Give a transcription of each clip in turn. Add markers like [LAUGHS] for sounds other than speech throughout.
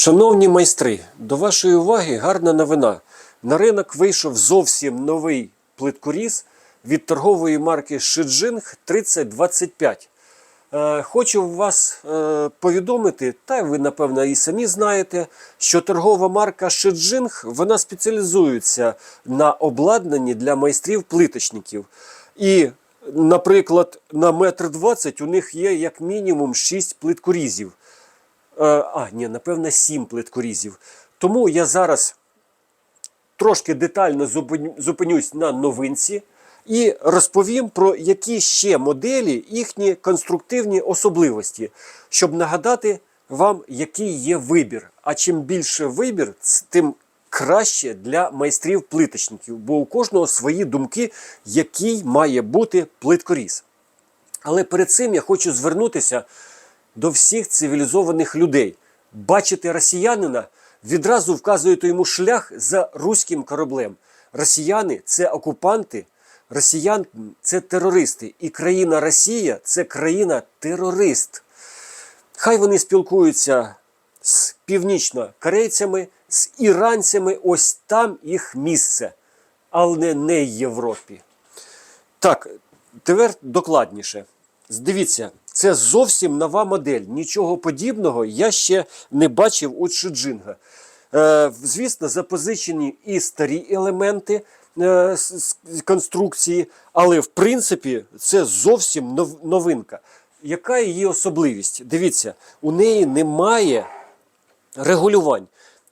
Шановні майстри, до вашої уваги гарна новина. На ринок вийшов зовсім новий плиткоріз від торгової марки Шиджинг 3025. Е, Хочу вас е, повідомити, та ви, напевно, і самі знаєте, що торгова марка Шиджинг вона спеціалізується на обладнанні для майстрів-плиточників. І, наприклад, на метр двадцять у них є як мінімум 6 плиткорізів. Е, А, ні, напевно, 7 плиткорізів. Тому я зараз трошки детально зупинюсь на новинці і розповім про які ще моделі їхні конструктивні особливості, щоб нагадати вам, який є вибір. А чим більше вибір, тим краще для майстрів-плиточників, бо у кожного свої думки, який має бути плиткоріз. Але перед цим я хочу звернутися до всіх цивілізованих людей. Бачити росіянина відразу вказуєте йому шлях за руським кораблем. Росіяни це окупанти, росіян це терористи. І країна Росія це країна-терорист. Хай вони спілкуються з північно-корейцями, з іранцями, ось там їх місце, але не в Європі. Так, тепер докладніше. Дивіться, це зовсім нова модель. Нічого подібного я ще не бачив у Шиджинга. Е, звісно, запозичені і старі елементи е, конструкції, але в принципі це зовсім нов- новинка. Яка її особливість? Дивіться, у неї немає регулювань.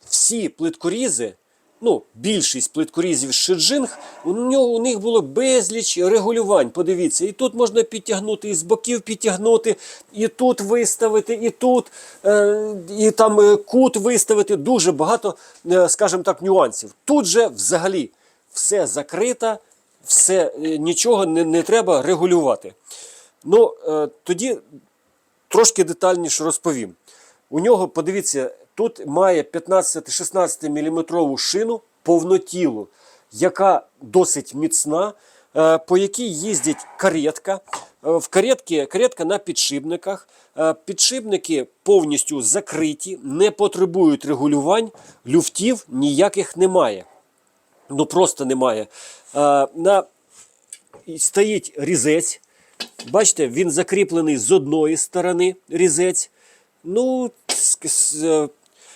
Всі плиткорізи, ну, більшість плиткорізів Шиджинг, у, нього, у них було безліч регулювань. Подивіться, і тут можна підтягнути, і з боків підтягнути, і тут виставити, і тут, е, і там е, кут виставити. Дуже багато, е, скажімо так, нюансів. Тут же взагалі все закрито, все, нічого не, не треба регулювати. Ну, тоді трошки детальніше розповім. У нього, подивіться, тут має 15-16 мм шину повнотілу, яка досить міцна, е, по якій їздить каретка. Е, В каретки, каретка на підшипниках. Е, Підшипники повністю закриті, не потребують регулювань, люфтів ніяких немає. Ну просто немає. На... Стоїть різець. Бачите, він закріплений з одної сторони різець. Ну,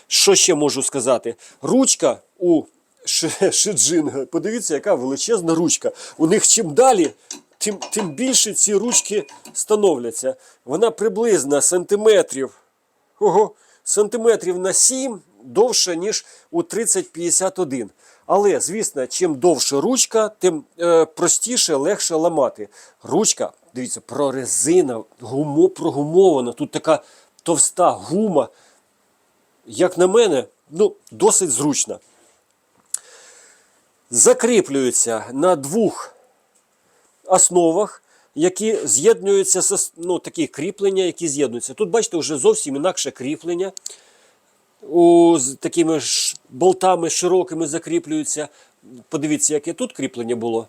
що ще можу сказати? Ручка у Ш- Шиджинга. Подивіться, яка величезна ручка. У них чим далі, тим, тим більше ці ручки становляться. Вона приблизно сантиметрів. Ого, сантиметрів на 7 довше, ніж у 3051. Але, звісно, чим довше ручка, тим е, простіше, легше ламати. Ручка, дивіться, прорезина, гумо, прогумована. Тут така товста гума. Як на мене, ну, досить зручна. Закріплюється на двох основах, які з'єднуються ну, такі кріплення, які з'єднуються. Тут, бачите, вже зовсім інакше кріплення. У, з такими ж болтами широкими закріплюються. Подивіться, яке тут кріплення було.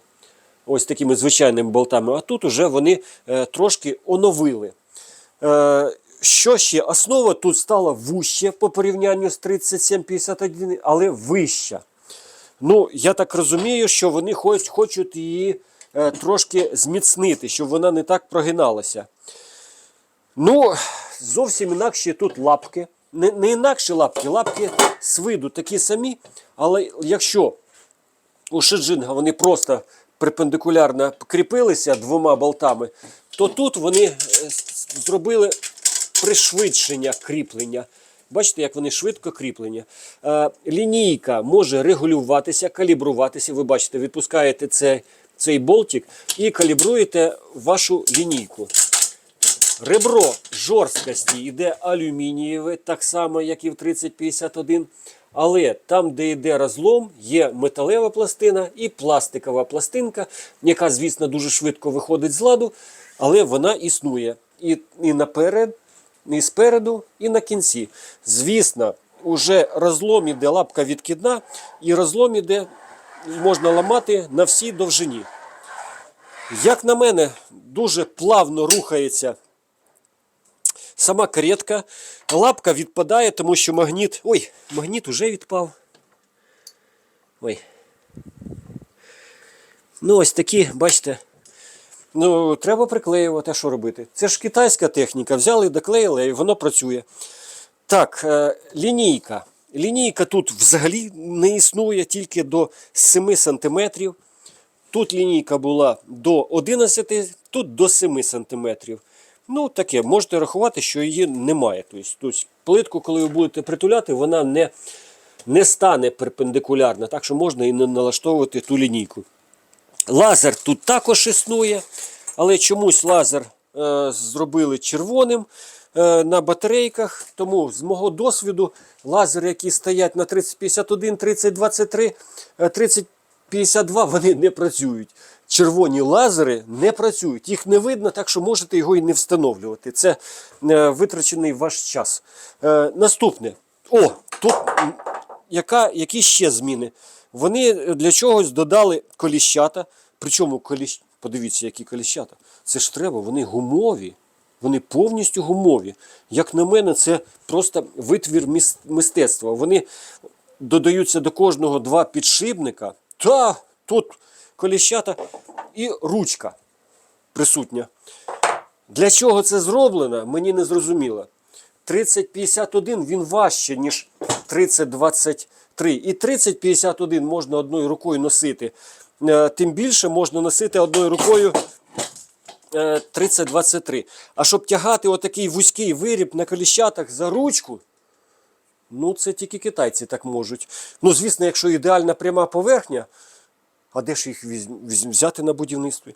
Ось такими звичайними болтами. А тут уже вони е, трошки оновили. Е, що ще? Основа тут стала вужче по порівнянню з 3751, але вища. Ну, я так розумію, що вони хоч, хочуть її е, трошки зміцнити, щоб вона не так прогиналася. Ну, зовсім інакші тут лапки. Не, не інакші лапки, лапки з виду такі самі. Але якщо у Шиджинга вони просто перпендикулярно кріпилися двома болтами, то тут вони е, зробили пришвидшення кріплення. Бачите, як вони швидко кріплені. Е, лінійка може регулюватися, калібруватися. Ви бачите, відпускаєте цей, цей болтик і калібруєте вашу лінійку. Ребро жорсткості йде алюмінієве, так само, як і в 3051. Але там, де йде розлом, є металева пластина і пластикова пластинка, яка, звісно, дуже швидко виходить з ладу, але вона існує. І, і наперед, і спереду, і на кінці. Звісно, уже розлом іде лапка відкидна, і розлом іде, можна ламати на всій довжині. Як на мене, дуже плавно рухається сама каретка. Лапка відпадає, тому що магніт. Ой, магніт уже відпав. Ой. Ну, ось такі, бачите. Ну, треба приклеювати, що робити? Це ж китайська техніка. Взяли, доклеїли, і воно працює. Так, е, лінійка. Лінійка тут взагалі не існує тільки до 7 см. Тут лінійка була до 11, тут до 7 см. Ну, таке, можете рахувати, що її немає. Тобто, тобто плитку, коли ви будете притуляти, вона не, не стане перпендикулярна, так що можна і не налаштовувати ту лінійку. Лазер тут також існує, але чомусь лазер е, зробили червоним е, на батарейках. Тому з мого досвіду лазери, які стоять на 3051, 3023, е, 3052, вони не працюють. Червоні лазери не працюють. Їх не видно, так що можете його і не встановлювати. Це е, витрачений ваш час. Наступне. О, тут яка, які ще зміни? Вони для чогось додали коліщата. Причому коліщ... подивіться, які коліщата. Це ж треба, вони гумові. Вони повністю гумові. Як на мене, це просто витвір мистецтва. Вони додаються до кожного два підшипника. Та тут коліщата і ручка присутня. Для чого це зроблено, мені не зрозуміло. 3051 він важче, ніж 3023. І 3051 можна одною рукою носити. Е, Тим більше можна носити одною рукою е, 3023. А щоб тягати отакий вузький виріб на коліщатах за ручку, ну це тільки китайці так можуть. Ну, звісно, якщо ідеальна пряма поверхня, а де ж їх взяти на будівництві?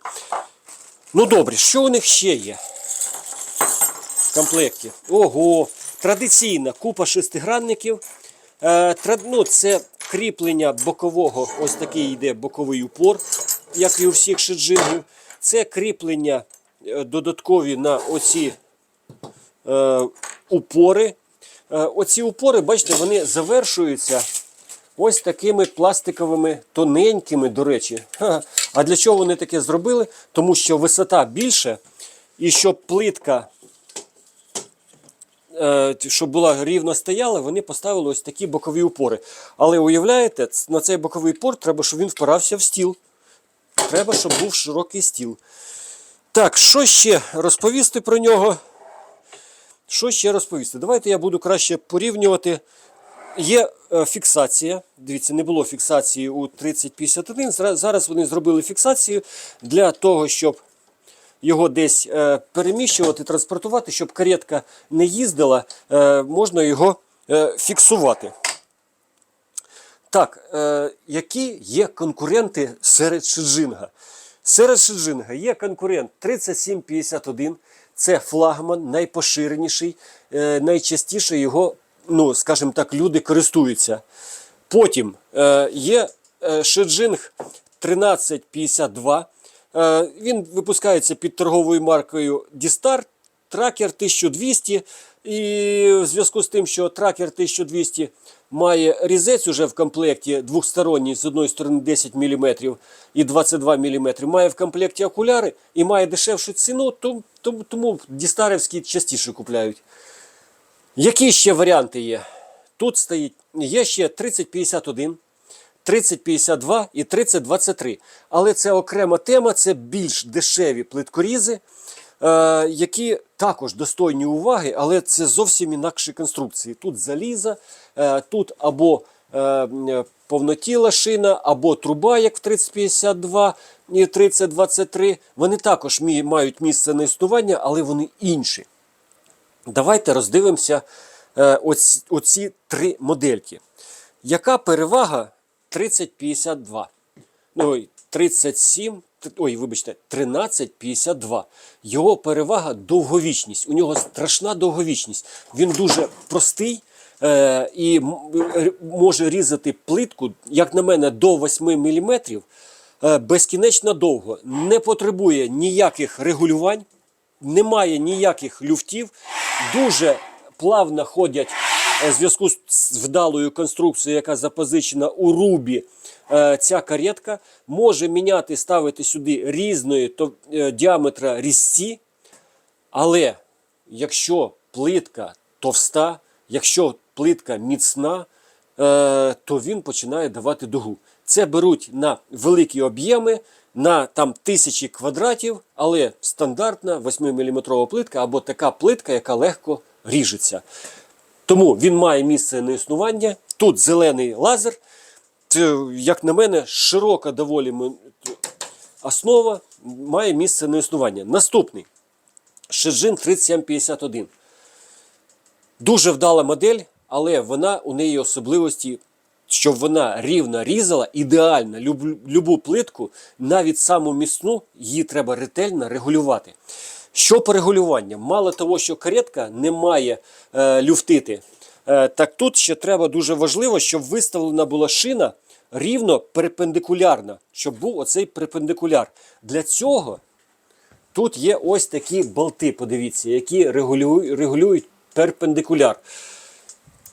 Ну добре, що у них ще є? в комплекті. Ого! Традиційна купа шестигранників. Е, ну, це кріплення бокового, ось такий йде боковий упор, як і у всіх шеджингів. Це кріплення е, додаткові на оці е, упори. Е, оці упори, бачите, вони завершуються ось такими пластиковими, тоненькими, до речі. А для чого вони таке зробили? Тому що висота більше, і щоб плитка щоб була рівно стояла, вони поставили ось такі бокові упори. Але уявляєте, на цей боковий упор треба, щоб він впирався в стіл. Треба, щоб був широкий стіл. Так, що ще розповісти про нього? Що ще розповісти? Давайте я буду краще порівнювати. Є е, фіксація. Дивіться, не було фіксації у 3051. Зра- Зараз вони зробили фіксацію для того, щоб його десь е, переміщувати, транспортувати, щоб каретка не їздила, е, можна його е, фіксувати. Так, які є конкуренти серед Шиджинга? Серед Шиджинга є конкурент 3751. Це флагман, найпоширеніший, найчастіше його, ну, скажімо так, люди користуються. Потім є Шеджинг 1352. Е, він випускається під торговою маркою Дістар, тракер 1200. І в зв'язку з тим, що тракер 1200 має різець уже в комплекті двохсторонній, з одної сторони 10 мм і 22 мм, має в комплекті окуляри і має дешевшу ціну, тому, тому, тому дістарівські частіше купляють. Які ще варіанти є? Тут стоїть, є ще 3051, 3052 і 3023. Але це окрема тема, це більш дешеві плиткорізи, е, які також достойні уваги, але це зовсім інакші конструкції. Тут заліза, е, тут або е, повнотіла шина, або труба, як в 3052 і 3023. Вони також мають місце на існування, але вони інші. Давайте роздивимося оці, оці три модельки. Яка перевага 3052? Ну, ой, 37, ой, вибачте, 1352. Його перевага довговічність. У нього страшна довговічність. Він дуже простий е, і може різати плитку, як на мене, до 8 мм е, безкінечно довго. Не потребує ніяких регулювань немає ніяких люфтів, дуже плавно ходять в зв'язку з- вдалою конструкцією, яка запозичена у рубі. е, Ця каретка може міняти, ставити сюди різної е, діаметра різці, але якщо плитка товста, якщо плитка міцна, е, то він починає давати дугу. Це беруть на великі об'єми, на там тисячі квадратів, але стандартна 8-мм плитка або така плитка, яка легко ріжеться. Тому він має місце на існування. Тут зелений лазер. Це, як на мене, широка доволі основа має місце на існування. Наступний Shijin 3751. Дуже вдала модель, але вона у неї особливості, щоб вона рівно різала, ідеально люб- любу плитку, навіть саму міцну, її треба ретельно регулювати. Що по регулюванню? Мало того, що каретка не має е, люфтити, е, так тут ще треба дуже важливо, щоб виставлена була шина рівно перпендикулярна, щоб був оцей перпендикуляр. Для цього Тут є ось такі болти, подивіться, які регулюють, перпендикуляр.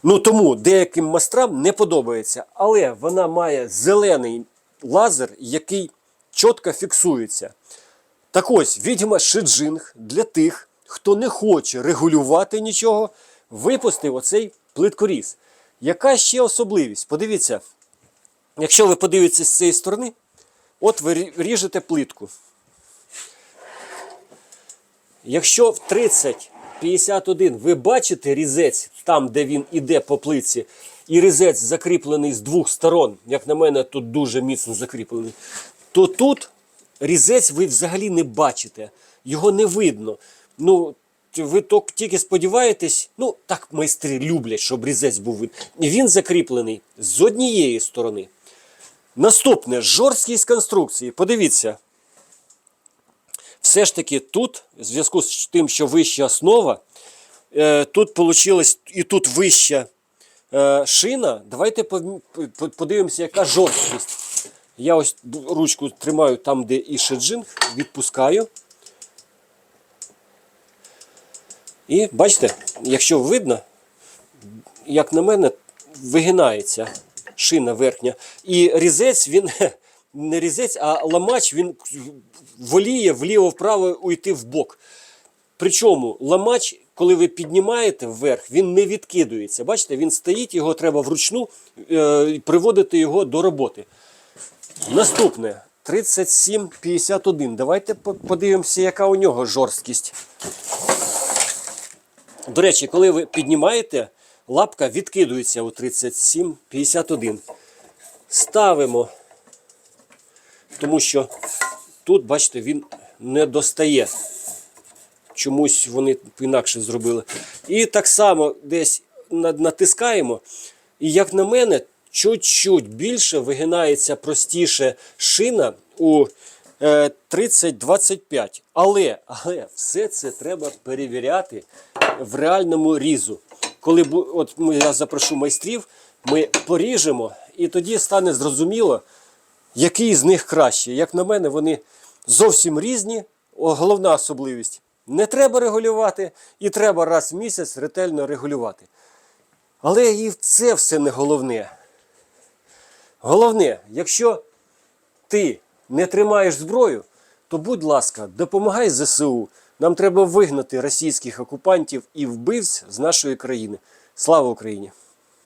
Ну тому деяким майстрам не подобається, але вона має зелений лазер, який чітко фіксується. Так ось, відьма Шиджинг для тих, хто не хоче регулювати нічого, випустив оцей плиткоріз. Яка ще особливість? Подивіться, якщо ви подивитеся з цієї сторони, от ви ріжете плитку. Якщо в 30-51 ви бачите різець там, де він іде по плитці, і різець закріплений з двох сторон, як на мене, тут дуже міцно закріплений, то тут різець ви взагалі не бачите, його не видно. Ну, ви тільки сподіваєтесь, ну так майстри люблять, щоб різець був видно. Він закріплений з однієї сторони. Наступне жорсткість конструкції. Подивіться, все ж таки тут, в зв'язку з тим, що вища основа, е, тут вийшло і тут вища е, шина. Давайте подивимося, яка жорсткість. Я ось ручку тримаю там, де і шеджинг, відпускаю. І бачите, якщо видно, як на мене, вигинається шина верхня. І різець, він [LAUGHS] не різець, а ламач, він воліє вліво-вправо уйти в бок. Причому ламач, коли ви піднімаєте вверх, він не відкидується. Бачите, він стоїть, його треба вручну е, приводити його до роботи. Наступне 3751. Давайте подивимося, яка у нього жорсткість. До речі, коли ви піднімаєте, лапка відкидується у 3751. Ставимо, тому що тут, бачите, він не достає. Чомусь вони інакше зробили. І так само десь натискаємо. І як на мене, чуть-чуть більше вигинається простіше шина у е, 30-25. Але, але все це треба перевіряти в реальному різу. Коли от я запрошу майстрів, ми поріжемо, і тоді стане зрозуміло, який з них краще. Як на мене, вони зовсім різні. Головна особливість. Не треба регулювати, і треба раз в місяць ретельно регулювати. Але і це все не головне. Головне, якщо ти не тримаєш зброю, то будь ласка, допомагай ЗСУ. Нам треба вигнати російських окупантів і вбивць з нашої країни. Слава Україні!